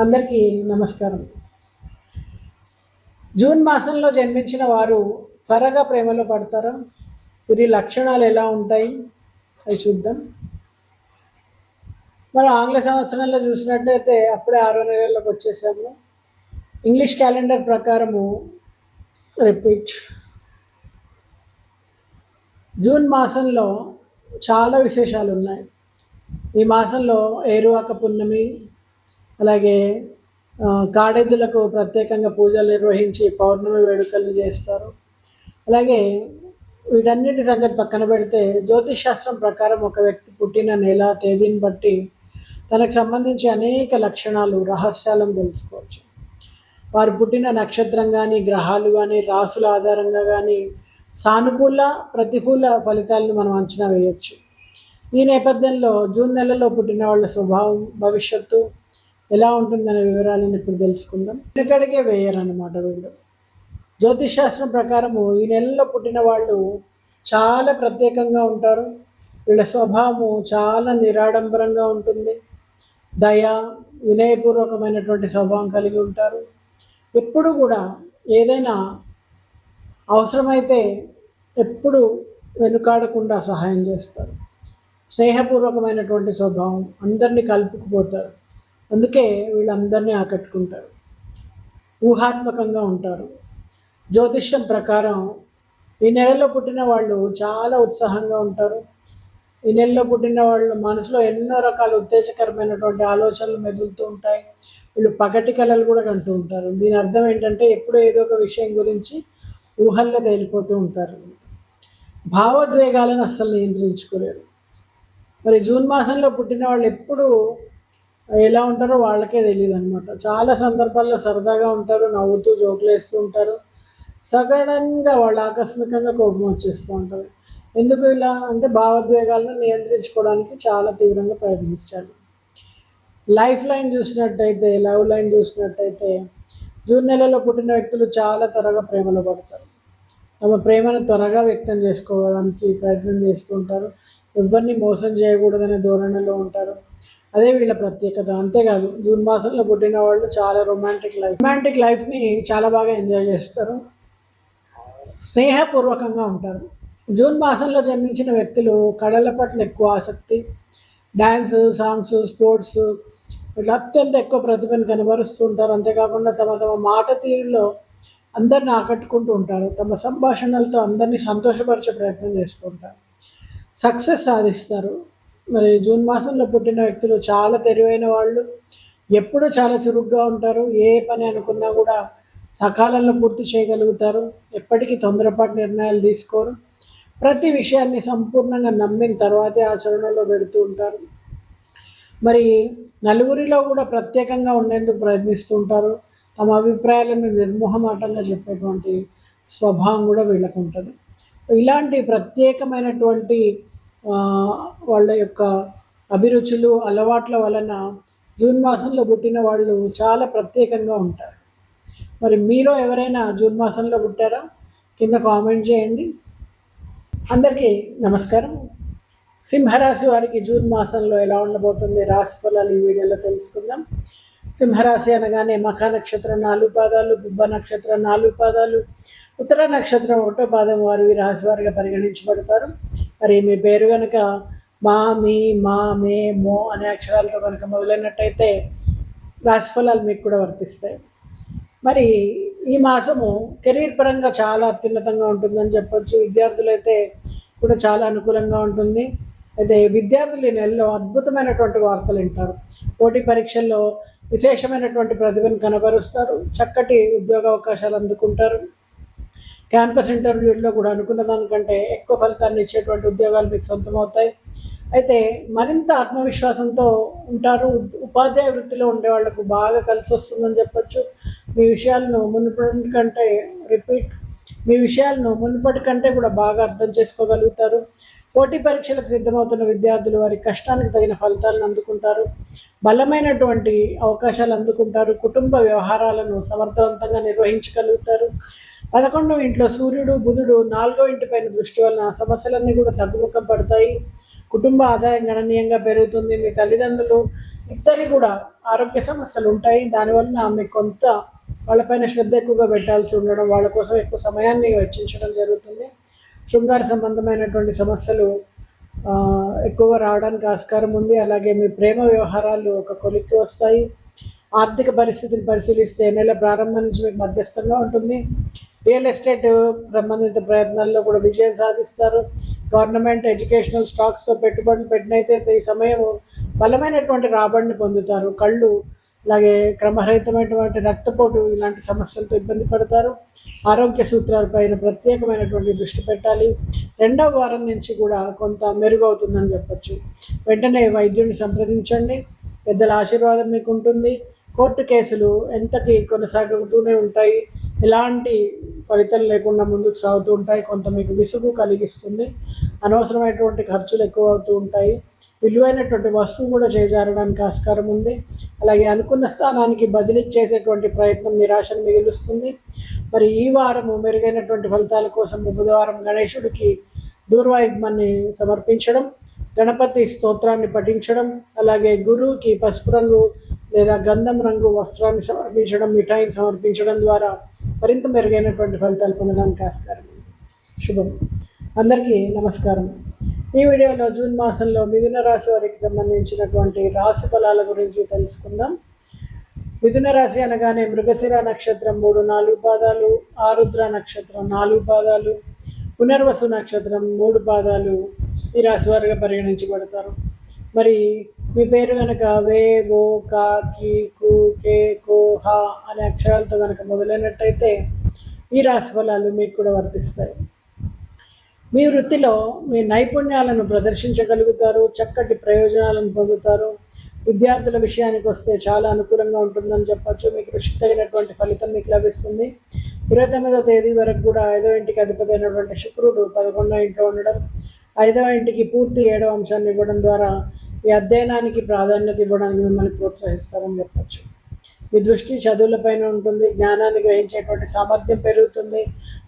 అందరికీ నమస్కారం. జూన్ మాసంలో జన్మించిన వారు త్వరగా ప్రేమలో పడతారా? వీరి లక్షణాలు ఎలా ఉంటాయి? అవి చూద్దాం. మనం ఆంగ్ల సంవత్సరంలో చూసినట్టయితే అప్పుడే ఆరో నెలలోకి వచ్చేసాము. ఇంగ్లీష్ క్యాలెండర్ ప్రకారము రిపీట్. జూన్ మాసంలో చాలా విశేషాలు ఉన్నాయి. ఈ మాసంలో ఏరువాక పున్నమి అలాగే కాడెద్దులకు ప్రత్యేకంగా పూజలు నిర్వహించి పౌర్ణమి వేడుకలు చేస్తారు. అలాగే వీటన్నిటి సంగతి పక్కన పెడితే జ్యోతిష్ శాస్త్రం ప్రకారం ఒక వ్యక్తి పుట్టిన నెల తేదీని బట్టి తనకు సంబంధించి అనేక లక్షణాలు రహస్యాలను తెలుసుకోవచ్చు. వారు పుట్టిన నక్షత్రం కానీ గ్రహాలు కానీ రాసుల ఆధారంగా కానీ సానుకూల ప్రతికూల ఫలితాలను మనం అంచనా వేయవచ్చు ఈ నేపథ్యంలో జూన్ నెలలో పుట్టిన వాళ్ళ స్వభావం భవిష్యత్తు ఎలా ఉంటుందనే వివరాలను ఇప్పుడు తెలుసుకుందాం. వెనుకడిగే వేయరన్నమాట వీళ్ళు. జ్యోతిష్ శాస్త్రం ప్రకారము ఈ నెలలో పుట్టిన వాళ్ళు చాలా ప్రత్యేకంగా ఉంటారు. వీళ్ళ స్వభావము చాలా నిరాడంబరంగా ఉంటుంది. దయ వినయపూర్వకమైనటువంటి స్వభావం కలిగి ఉంటారు. ఎప్పుడు కూడా ఏదైనా అవసరమైతే ఎప్పుడు వెనుకాడకుండా సహాయం చేస్తారు. స్నేహపూర్వకమైనటువంటి స్వభావం అందరినీ కలుపుకుపోతారు. అందుకే వీళ్ళందరినీ ఆకట్టుకుంటారు. ఊహాత్మకంగా ఉంటారు. జ్యోతిష్యం ప్రకారం ఈ నెలలో పుట్టిన వాళ్ళు చాలా ఉత్సాహంగా ఉంటారు. ఈ నెలలో పుట్టిన వాళ్ళు మనసులో ఎన్నో రకాల ఉత్తేజకరమైనటువంటి ఆలోచనలు మెదులుతూ ఉంటాయి. వీళ్ళు పగటి కళలు కూడా కంటూ ఉంటారు. దీని అర్థం ఏంటంటే ఎప్పుడూ ఏదో ఒక విషయం గురించి ఊహల్లో తేలిపోతూ ఉంటారు. భావోద్వేగాలను అస్సలు నియంత్రించుకోలేరు. మరి జూన్ మాసంలో పుట్టిన వాళ్ళు ఎప్పుడూ ఎలా ఉంటారో వాళ్ళకే తెలియదు అనమాట చాలా సందర్భాల్లో సరదాగా ఉంటారు నవ్వుతూ జోకులు వేస్తూ ఉంటారు. సడన్గా వాళ్ళు ఆకస్మికంగా కోపం వచ్చేస్తూ ఉంటారు ఎందుకు ఇలా అంటే భావోద్వేగాలను నియంత్రించుకోవడానికి చాలా తీవ్రంగా ప్రయత్నించాలి లైఫ్ లైన్ చూసినట్టయితే లవ్ లైన్ చూసినట్టయితే జూన్ నెలలో పుట్టిన వ్యక్తులు చాలా త్వరగా ప్రేమలో పడతారు. తమ ప్రేమను త్వరగా వ్యక్తం చేసుకోవడానికి ప్రయత్నం చేస్తూ ఉంటారు. ఎవరిని మోసం చేయకూడదనే ధోరణిలో ఉంటారు. అదే వీళ్ళ ప్రత్యేకత. అంతేకాదు జూన్ మాసంలో పుట్టిన వాళ్ళు చాలా రొమాంటిక్ లైఫ్ రొమాంటిక్ లైఫ్ని చాలా బాగా ఎంజాయ్ చేస్తారు. స్నేహపూర్వకంగా ఉంటారు. జూన్ మాసంలో జన్మించిన వ్యక్తులు కళల పట్ల ఎక్కువ ఆసక్తి. డ్యాన్స్ సాంగ్స్ స్పోర్ట్స్ ఇట్లా అత్యంత ఎక్కువ ప్రతిభను కనబరుస్తూ ఉంటారు. అంతేకాకుండా తమ తమ మాట తీరులో అందరిని ఆకట్టుకుంటూ ఉంటారు. తమ సంభాషణలతో అందరినీ సంతోషపరిచే ప్రయత్నం చేస్తూ ఉంటారు. సక్సెస్ సాధిస్తారు. మరి జూన్ మాసంలో పుట్టిన వ్యక్తులు చాలా తెలివైన వాళ్ళు. ఎప్పుడూ చాలా చురుగ్గా ఉంటారు. ఏ పని అనుకున్నా కూడా సకాలంలో పూర్తి చేయగలుగుతారు. ఎప్పటికీ తొందరపాటు నిర్ణయాలు తీసుకోరు. ప్రతి విషయాన్ని సంపూర్ణంగా నమ్మిన తర్వాతే ఆచరణలో పెడుతూ ఉంటారు. మరి నలుగురిలో కూడా ప్రత్యేకంగా ఉండేందుకు ప్రయత్నిస్తూ ఉంటారు. తమ అభిప్రాయాలను నిర్మోహమాటంగా చెప్పేటువంటి స్వభావం కూడా వీళ్ళకు ఉంటుంది ఇలాంటి ప్రత్యేకమైనటువంటి వాళ్ళ యొక్క అభిరుచులు అలవాట్ల వలన జూన్ మాసంలో పుట్టిన వాళ్ళు చాలా ప్రత్యేకంగా ఉంటారు. మరి మీరు ఎవరైనా జూన్ మాసంలో పుట్టారా? కింద కామెంట్ చేయండి. అందరికీ నమస్కారం. సింహరాశి వారికి జూన్ మాసంలో ఎలా ఉండబోతుంది? రాశి ఫలాలు ఈ వీడియోలో తెలుసుకుందాం. సింహరాశి అనగానే మఖ నక్షత్రం నాలుగు పాదాలు బుబ్బ నక్షత్రం నాలుగు పాదాలు ఉత్తర నక్షత్రం ఒకటో పాదం వారు ఈ రాశి వారిగా పరిగణించబడతారు. మరి మీ పేరు కనుక మా మీ మా మే మో అనే అక్షరాలతో కనుక మొదలైనట్టయితే రాశిఫలాలు మీకు కూడా వర్తిస్తాయి. మరి ఈ మాసము కెరీర్ పరంగా చాలా అత్యున్నతంగా ఉంటుందని చెప్పొచ్చు. విద్యార్థులైతే కూడా చాలా అనుకూలంగా ఉంటుంది. అయితే విద్యార్థులు ఈ నెలలో అద్భుతమైనటువంటి వార్తలు వింటారు. పోటీ పరీక్షల్లో విశేషమైనటువంటి ప్రతిభను కనబరుస్తారు. చక్కటి ఉద్యోగ అవకాశాలు అందుకుంటారు. క్యాంపస్ ఇంటర్వ్యూల్లో కూడా అనుకున్న దానికంటే ఎక్కువ ఫలితాన్ని ఇచ్చేటువంటి ఉద్యోగాలు మీకు సొంతమవుతాయి. అయితే మరింత ఆత్మవిశ్వాసంతో ఉంటారు. ఉపాధ్యాయ వృత్తిలో ఉండే వాళ్ళకు బాగా కలిసి వస్తుందని చెప్పొచ్చు. మీ విషయాలను మునుపటి కంటే రిపీట్ మీ విషయాలను మునుపటి కంటే కూడా బాగా అర్థం చేసుకోగలుగుతారు. పోటీ పరీక్షలకు సిద్ధమవుతున్న విద్యార్థులు వారి కష్టానికి తగిన ఫలితాలను అందుకుంటారు. బలమైనటువంటి అవకాశాలు అందుకుంటారు. కుటుంబ వ్యవహారాలను సమర్థవంతంగా నిర్వహించగలుగుతారు. పదకొండవ ఇంట్లో సూర్యుడు బుధుడు నాలుగో ఇంటి పైన దృష్టి వలన సమస్యలన్నీ కూడా తగ్గుముఖం పడతాయి. కుటుంబ ఆదాయం గణనీయంగా పెరుగుతుంది. మీ తల్లిదండ్రులు ఇద్దరి కూడా ఆరోగ్య సమస్యలు ఉంటాయి. దానివల్ల మీకు కొంత వాళ్ళపైన శ్రద్ధ ఎక్కువగా పెట్టాల్సి ఉండడం వాళ్ళ కోసం ఎక్కువ సమయాన్ని వెచ్చించడం జరుగుతుంది. శృంగార సంబంధమైనటువంటి సమస్యలు ఎక్కువగా రావడానికి ఆస్కారం ఉంది. అలాగే మీ ప్రేమ వ్యవహారాలు ఒక కొలిక్కి వస్తాయి. ఆర్థిక పరిస్థితిని పరిశీలిస్తే నెల ప్రారంభం నుంచి మీకు మధ్యస్థంగా ఉంటుంది. రియల్ ఎస్టేట్ సంబంధిత ప్రయత్నాల్లో కూడా విజయం సాధిస్తారు. గవర్నమెంట్ ఎడ్యుకేషనల్ స్టాక్స్తో పెట్టుబడులు పెట్టినైతే ఈ సమయం బలమైనటువంటి రాబడిని పొందుతారు. కళ్ళు అలాగే క్రమరహితమైనటువంటి రక్తపోటు ఇలాంటి సమస్యలతో ఇబ్బంది పడతారు. ఆరోగ్య సూత్రాలపైన ప్రత్యేకమైనటువంటి దృష్టి పెట్టాలి. రెండవ వారం నుంచి కూడా కొంత మెరుగవుతుందని చెప్పచ్చు. వెంటనే వైద్యుడిని సంప్రదించండి. పెద్దల ఆశీర్వాదం మీకు ఉంటుంది కోర్టు కేసులు ఎంతకి కొనసాగుతూనే ఉంటాయి. ఎలాంటి ఫలితం లేకుండా ముందుకు సాగుతూ ఉంటాయి. కొంత మీకు విసుగు కలిగిస్తుంది. అనవసరమైనటువంటి ఖర్చులు ఎక్కువ అవుతూ ఉంటాయి. విలువైనటువంటి వస్తువు కూడా చేజారడానికి ఆస్కారం ఉంది. అలాగే అనుకున్న స్థానానికి బదిలీ చేసేటువంటి ప్రయత్నం నిరాశను మిగులుస్తుంది. మరి ఈ వారము మెరుగైనటువంటి ఫలితాల కోసం బుధవారం గణేశుడికి దూర్వాయుగ్మాన్ని సమర్పించడం గణపతి స్తోత్రాన్ని పఠించడం అలాగే గురువుకి పసుపు రంగు లేదా గంధం రంగు వస్త్రాన్ని సమర్పించడం మిఠాయిని సమర్పించడం ద్వారా మరింత మెరుగైనటువంటి ఫలితాలు పొందడానికి ఆస్కారం శుభం. అందరికీ నమస్కారం. ఈ వీడియోలో జూన్ మాసంలో మిథున రాశి వారికి సంబంధించినటువంటి రాశి ఫలాల గురించి తెలుసుకుందాం. మిథున రాశి అనగానే మృగశిర నక్షత్రం మూడు నాలుగు పాదాలు ఆరుద్ర నక్షత్రం నాలుగు పాదాలు పునర్వసు నక్షత్రం మూడు పాదాలు ఈ రాశి వారిగా పరిగణించబడతారు. మరి మీ పేరు కనుక వే గో కా కి కు కే కో హా అనే అక్షరాలతో కనుక మొదలైనట్టయితే ఈ రాశి ఫలాలు మీకు కూడా వర్తిస్తాయి. మీ వృత్తిలో మీ నైపుణ్యాలను ప్రదర్శించగలుగుతారు చక్కటి ప్రయోజనాలను పొందుతారు. విద్యార్థుల విషయానికి వస్తే చాలా అనుకూలంగా ఉంటుందని చెప్పచ్చు. మీ కృషికి తగినటువంటి ఫలితం మీకు లభిస్తుంది. ఇరవై తొమ్మిదో తేదీ వరకు కూడా ఐదో ఇంటికి అధిపతి అయినటువంటి శుక్రుడు పదకొండో ఇంట్లో ఉండడం ఐదవ ఇంటికి పూర్తి ఏడవ అంశాన్ని ఇవ్వడం ద్వారా ఈ అధ్యయనానికి ప్రాధాన్యత ఇవ్వడానికి మిమ్మల్ని ప్రోత్సహిస్తారని చెప్పచ్చు. మీ దృష్టి చదువులపైన ఉంటుంది. జ్ఞానాన్ని గ్రహించేటువంటి సామర్థ్యం పెరుగుతుంది.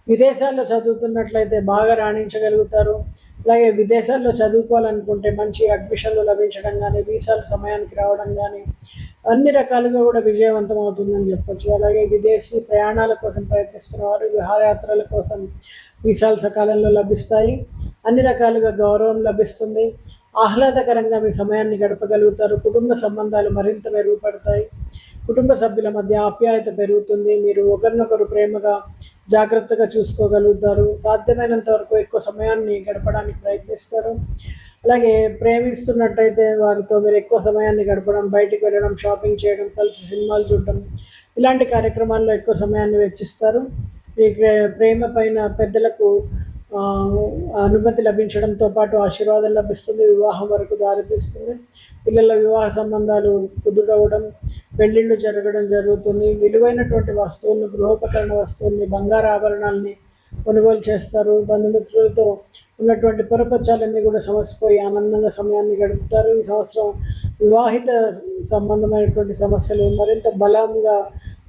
విదేశాల్లో చదువుతున్నట్లయితే బాగా రాణించగలుగుతారు. అలాగే విదేశాల్లో చదువుకోవాలనుకుంటే మంచి అడ్మిషన్లు లభించడం కానీ వీసాలు సమయానికి రావడం కానీ అన్ని రకాలుగా కూడా విజయవంతం అవుతుందని చెప్పొచ్చు. అలాగే విదేశీ ప్రయాణాల కోసం ప్రయత్నిస్తున్న వారు విహారయాత్రల కోసం వీసాలు సకాలంలో లభిస్తాయి. అన్ని రకాలుగా గౌరవం లభిస్తుంది. ఆహ్లాదకరంగా మీ సమయాన్ని గడపగలుగుతారు. కుటుంబ సంబంధాలు మరింత మెరుగుపడతాయి. కుటుంబ సభ్యుల మధ్య ఆప్యాయత పెరుగుతుంది. మీరు ఒకరినొకరు ప్రేమగా జాగ్రత్తగా చూసుకోగలుగుతారు. సాధ్యమైనంత వరకు ఎక్కువ సమయాన్ని గడపడానికి ప్రయత్నిస్తారు. అలాగే ప్రేమిస్తున్నట్టయితే వారితో మీరు ఎక్కువ సమయాన్ని గడపడం బయటికి వెళ్ళడం షాపింగ్ చేయడం కలిసి సినిమాలు చూడడం ఇలాంటి కార్యక్రమాల్లో ఎక్కువ సమయాన్ని వెచ్చిస్తారు. మీ ప్రే- ప్రేమ పైన పెద్దలకు అనుమతి లభించడంతో పాటు ఆశీర్వాదం లభిస్తుంది వివాహం వరకు దారితీస్తుంది. పిల్లల వివాహ సంబంధాలు కుదురవడం పెళ్ళిళ్ళు జరగడం జరుగుతుంది. విలువైనటువంటి వస్తువులను గృహోపకరణ వస్తువుల్ని బంగారు ఆభరణాలని కొనుగోలు చేస్తారు. బంధుమిత్రులతో ఉన్నటువంటి పొరపచ్చాలన్నీ కూడా సమసిపోయి ఆనందంగా సమయాన్ని గడుపుతారు. ఈ సంవత్సరం వివాహిత సంబంధమైనటువంటి సమస్యలు మరింత బలంగా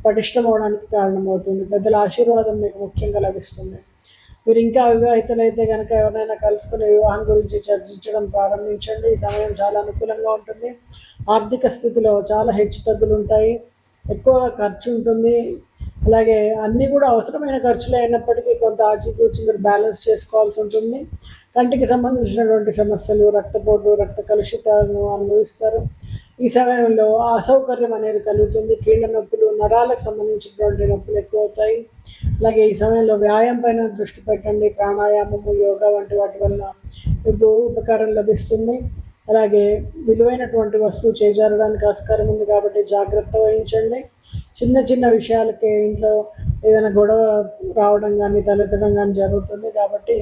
పటిష్టం అవడానికి కారణమవుతుంది. పెద్దల ఆశీర్వాదం మీకు ముఖ్యంగా లభిస్తుంది. మీరు ఇంకా అవివాహితులైతే కనుక ఎవరైనా కలుసుకుని వివాహం గురించి చర్చించడం ప్రారంభించండి. ఈ సమయం చాలా అనుకూలంగా ఉంటుంది. ఆర్థిక స్థితిలో చాలా హెచ్చు తగ్గులు ఉంటాయి. ఎక్కువ ఖర్చు ఉంటుంది. అలాగే అన్నీ కూడా అవసరమైన ఖర్చులు అయినప్పటికీ కొంత ఆచితూచి మీరు బ్యాలెన్స్ చేసుకోవాల్సి ఉంటుంది. కంటికి సంబంధించినటువంటి సమస్యలు రక్తపోటు రక్త కలుషితాలను అనుభవిస్తారు. ఈ సమయంలో అసౌకర్యం అనేది కలుగుతుంది. కీళ్ళ నొప్పులు నరాలకు సంబంధించినటువంటి నొప్పులు ఎక్కువ అవుతాయి అలాగే ఈ సమయంలో వ్యాయామం పైన దృష్టి పెట్టండి. ప్రాణాయామము యోగా వంటి వాటి వల్ల మీకు ఉపకారం లభిస్తుంది. అలాగే విలువైనటువంటి వస్తువు చేజారడానికి ఆస్కారం ఉంది కాబట్టి జాగ్రత్త వహించండి. చిన్న చిన్న విషయాలకి ఇంట్లో ఏదైనా గొడవ రావడం కానీ తలెత్తడం కానీ జరుగుతుంది కాబట్టి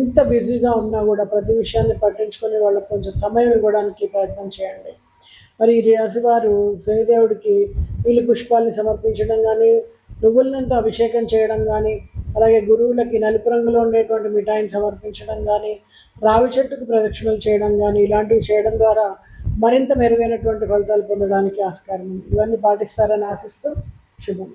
ఎంత బిజీగా ఉన్నా కూడా ప్రతి విషయాన్ని పట్టించుకొని వాళ్ళకి కొంచెం సమయం ఇవ్వడానికి ప్రయత్నం చేయండి. మరి ఈ రాశి వారు శనిదేవుడికి నీలి పుష్పాలని సమర్పించడం కానీ నువ్వులంతా అభిషేకం చేయడం కానీ అలాగే గురువులకి నలుపు రంగులో ఉండేటువంటి మిఠాయిని సమర్పించడం కానీ రావి చెట్టుకు ప్రదక్షిణలు చేయడం కానీ ఇలాంటివి చేయడం ద్వారా మరింత మెరుగైనటువంటి ఫలితాలు పొందడానికి ఆస్కారం ఉంది. ఇవన్నీ పాటిస్తారని ఆశిస్తూ శుభం.